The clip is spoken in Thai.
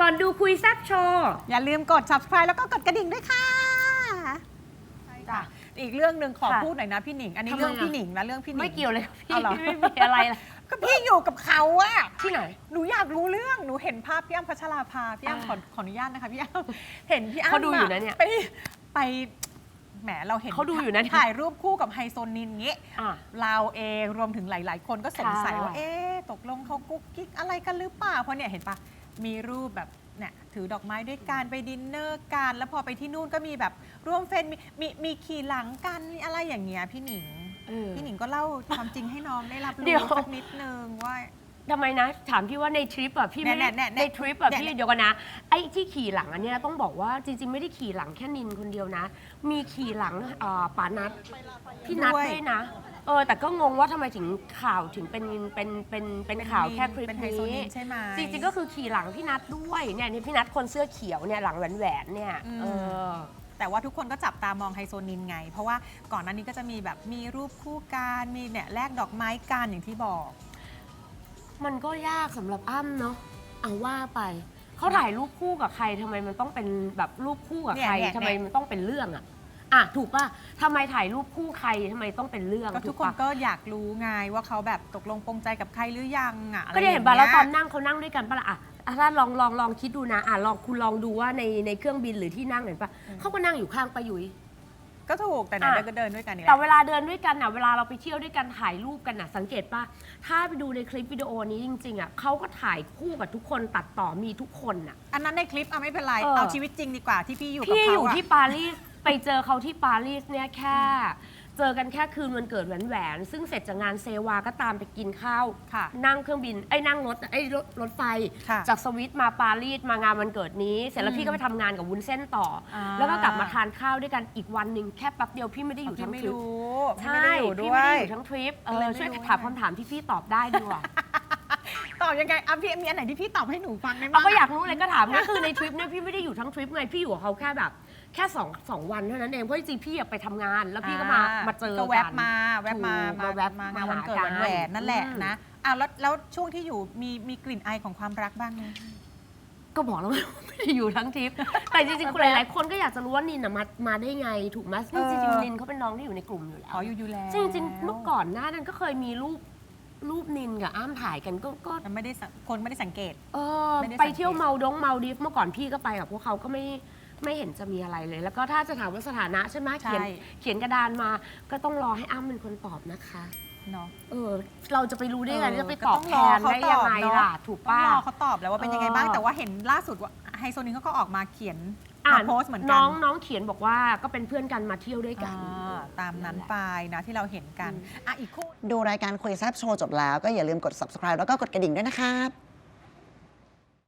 ก่อนดูคุยแซบโชว์อย่าลืมกด subscribe แล้วก็กดกระดิ่งด้วยค่ะจ้ะอีกเรื่องหนึ่งขอค่ะพูดหน่อยนะพี่หนิง อันนี้ทำไมเรื่องอะพี่หนิงนะเรื่องพี่หนิง ไม่เกี่ยวเลยพี่เอาเหรอ ไม่มีอะไรเลยก็พี่อยู่กับเขาอะที่ไหน หนูอยากรู้เรื่องหนูเห็นภาพพี่อ้ำพัชราภาพี่อ้ำขออ่าขออนุญาตนะคะพี่อ้ำเห็นพี่อ้ำเขาดูอยู่นะเนี่ยไปไปแหมเราเห็นเขาดูอยู่นะเนี่ย ถ่ายรูปคู่กับไฮโซนินเงี้ยอะ เราเองรวมถึงหลาย ๆ คนก็สงสัยค่ะ ว่า เอ๊ะตกลงเขากุ๊กกิ๊กอะไรกันหรือเปล่าเพราะเนี่ยเห็นปะ มีรูปแบบเนี่ยถือดอกไม้ด้วยกันไปดินเนอร์กันแล้วพอไปที่นู่นก็มีแบบร่วมเฟรนด์มีมีมีขี่หลังกันมีอะไรอย่างเงี้ยพี่หนิง เออ พี่หนิงก็เล่าความจริงให้น้องได้รับเดี๋รู้ยว สักนิดนึงว่า ทำไมนะ ถามพี่ว่าในทริปอะพี่ไม่ได้เนี่ยเนี่ยในเนี่ยทริปอะเนี่ยพี่เนี่ยเดี๋ยวกันนะไอ้ที่ขี่หลังอันเนี้ยต้องบอกว่าจริง ๆ ไม่ได้ขี่หลังแค่นินคนเดียวนะ มีขี่หลังเอ่อป่านัดพี่นัดด้วยด้วยนะเออแต่ก็งงว่าทำไมถึงข่าวถึงเป็นเป็นเป็นเป็นข่าวแค่คลิปเป็นไฮโซนินี้นใช่ไหม จริงๆก็คือขี่หลังพี่นัดด้วยเนี่ยนี่พี่นัดคนเสื้อเขียวเนี่ยหลังแหวนๆเนี่ยอืม เออ แต่ว่าทุกคนก็จับตามองไฮโซนินไง เพราะว่าก่อนหน้านี้ก็จะมีแบบมีรูปคู่กันมีเนี่ยแลกดอกไม้กันอย่างที่บอก มันก็ยากสำหรับอ้ำเนาะเอาว่าไป เขาถ่ายรูปคู่กับใครทำไมมันต้องเป็นแบบรูปคู่กับใครเนี่ยเนี่ยทำไมมันต้องเป็นเรื่องอะอะถูกป่ะทำไมถ่ายรูปคู่ใครทำไมต้องเป็นเรื่องก็ทุกถูคนปะก็อยากรู้ไงว่าเขาแบบตกลงปรงใจกับใครหรือยังอะอะไรก็ได้เห็นป่ะย่างแล้วงี้ยตอนนั่งเขานั่งด้วยกันป่ะล่ะอะอะถ้าลองลองลองคิดดูนะอะลองคุณลองดูว่าในในเครื่องบินหรือที่นั่งเห็นป่ะเขาก็นั่งอยู่ข้างปะยุ้ย ก็ถูกแต่ไหนอะๆก็เดินด้วยกันนี่แหแต่ละเวลาเดินด้วยกันน่ะเวลาเราไปเที่ยวด้วยกันถ่ายรูปกันน่ะสังเกตป่ะ ถ้าไปดูในคลิปวิดีโอนี้จริงๆอะเขาก็ถ่ายคู่กับทุกคนตัดต่อมีทุกคนน่ะ อันนั้นในคลิปเอาไม่เป็นไร เออ เอาชีวิตจริงดีกว่าที่พี่อยู่กับพี่อเขายู่อะที่ปารีสไปเจอเขาที่ปารีสเนี่ยแค่ เจอกันแค่คืนวันเกิดแหวนแหวนๆซึ่งเสร็จจากงานเซวาก็ตามไปกินข้าว ค่ะนั่งเครื่องบินไอ้ยนั่งรถไอ้ยรถรถไฟ ค่ะจากสวิตมาปารีสมางานวันเกิดนี้ เสร็จแล้วอืมพี่ก็ไปทำงานกับวุ้นเส้นต่ออา แล้วก็กลับมาทานข้าวด้วยกันอีกวันหนึ่งแค่แป๊บเดียวพี่ไม่ได้อยู่พี่ทั้งไม่ทริปรู้พี่ใช่ไม่ได้อยู่พี่ด้วไม่ได้ย อยู่ทั้งทริปเอก็เลอยไม่ช่วยรู้ถามไงคำถามที่พี่ตอบได้ดีกว่า ตอบยังไงอะพี่มีอันไหนที่พี่ตอบให้หนูฟังได้ไหมเอาก็อยากรู้เลยก็ถามก็คือในทริปเนี่ยพี่ไม่ได้อยู่ทั้งทริปไงพี่อยู่กับเขาแค่แบบแค่สองสองวันเท่านั้นเองเพราะจริงๆพี่อยากไปทำงาน แล้วพี่ก็มามาเจอก็กันแวบมาแวบมาถูกมามาแวบมางานมาวันเกิดหาวันกันแหวนนั่นแหละอืมนะอ้าวแล้วแล้วช่วงที่อยู่มีมีกลิ่นไอของความรักบ้างไหม ก็บอกแล้วว่าไม่ได้อยู่ทั้งทริป แต่จริงๆคนหลายๆคนก็อยากจะรู้ว่านินน่ะมามาได้ไงถูกไหมซึ่งจริงๆนินเขาเป็นน้องที่อยู่ในกลุ่มอยู่แล้ว อ๋ออยู่อยู่แล้วซึ่งจริงๆเมื่อก่อนหน้านั้นก็เคยมีรูป รูปนินกับอ้ามถ่ายกันก็ก็มันไม่ได้สังคนไม่ได้สังเกต เออไม่ได้สังเกต ไปเที่ยวเมาดงเมาดิฟเมื่อก่อนพี่ก็ไปกับพวกเขาก็ไม่ไม่เห็นจะมีอะไรเลย แล้วก็ถ้าจะถามว่าสถานะใช่ไหมเขียนใช่ เขียนกระดานมาก็ต้องรอให้อ้ำเป็นคนตอบนะคะ เนาะ เออ เราจะไปรู้ได้ไงเออจะไปก็ตอบต้องแทรอนเขาได้ตยัอบงไงเนอะ ล่ะ ถูกต้องป้ารอเขาตอบแล้วว่าเป็นยังไงบ้างเออ แต่ว่าเห็นล่าสุดว่าไฮโซนินเขาก็ออกมาเขียน อ่ามาโพสต์เหมือนกัน้องน้องเขียนบอกว่าก็เป็นเพื่อนกันมาเที่ยวด้วยกัน อ่าตามนั้นไปนะที่เราเห็นกันอืมอะ อีกคู่ ดูรายการคุยแซบโชว์จบแล้วก็อย่าลืมกด subscribe แล้วก็กดกระดิ่งด้วยนะครับ